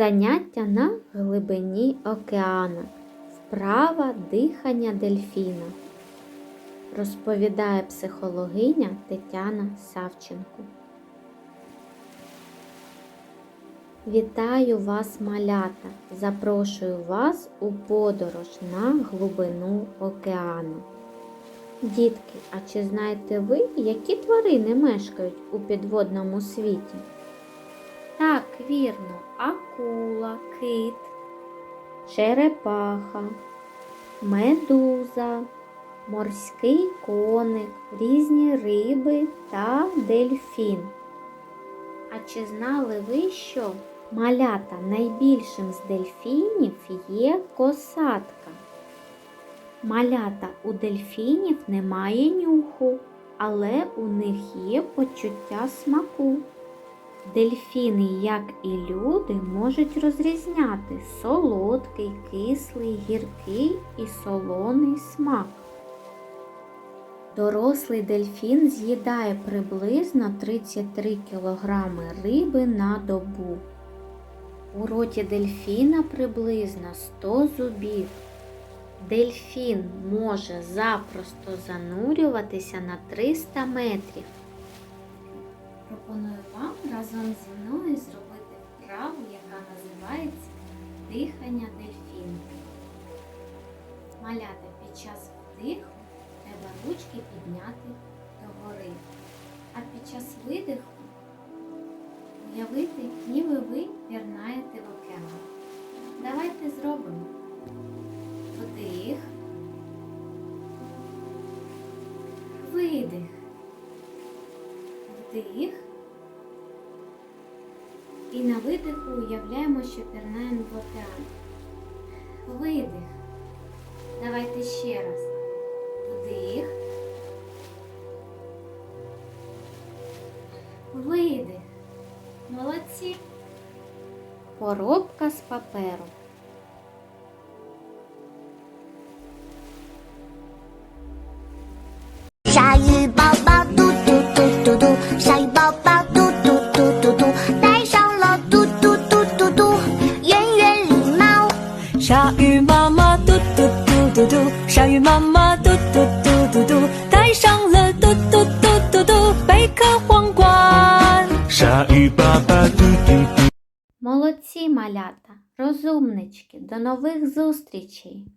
Заняття на глибині океану. Вправа дихання дельфіна. Розповідає психологиня Тетяна Савченко. Вітаю вас, малята! Запрошую вас у подорож на глибину океану. Дітки, а чи знаєте ви, які тварини мешкають у підводному світі? Вірно, акула, кит, черепаха, медуза, морський коник, різні риби та дельфін. А чи знали ви, що малята найбільшим з дельфінів є косатка? Малята у дельфінів немає нюху, але у них є почуття смаку. Дельфіни, як і люди, можуть розрізняти солодкий, кислий, гіркий і солоний смак. Дорослий дельфін з'їдає приблизно 33 кг риби на добу. У роті дельфіна приблизно 100 зубів. Дельфін може запросто занурюватися на 300 метрів. Пропоную вам разом зі мною зробити вправу, яка називається дихання дельфіна. Малята під час вдиху треба ручки підняти догори, а під час видиху уявити, ніби ви пірнаєте в океан. Давайте зробимо вдих, видих, вдих. І на видиху уявляємо, що пірнаємо в океан. Видих. Давайте ще раз. Вдих. Видих. Молодці. Коробка з паперу. 鲨鲨鱼妈妈嘟嘟嘟嘟嘟，鲨鱼妈妈嘟嘟嘟嘟嘟，戴上了嘟嘟嘟嘟嘟贝壳皇冠。鲨鱼爸爸嘟嘟嘟。 Молодці малята, розумнички, до нових зустрічей!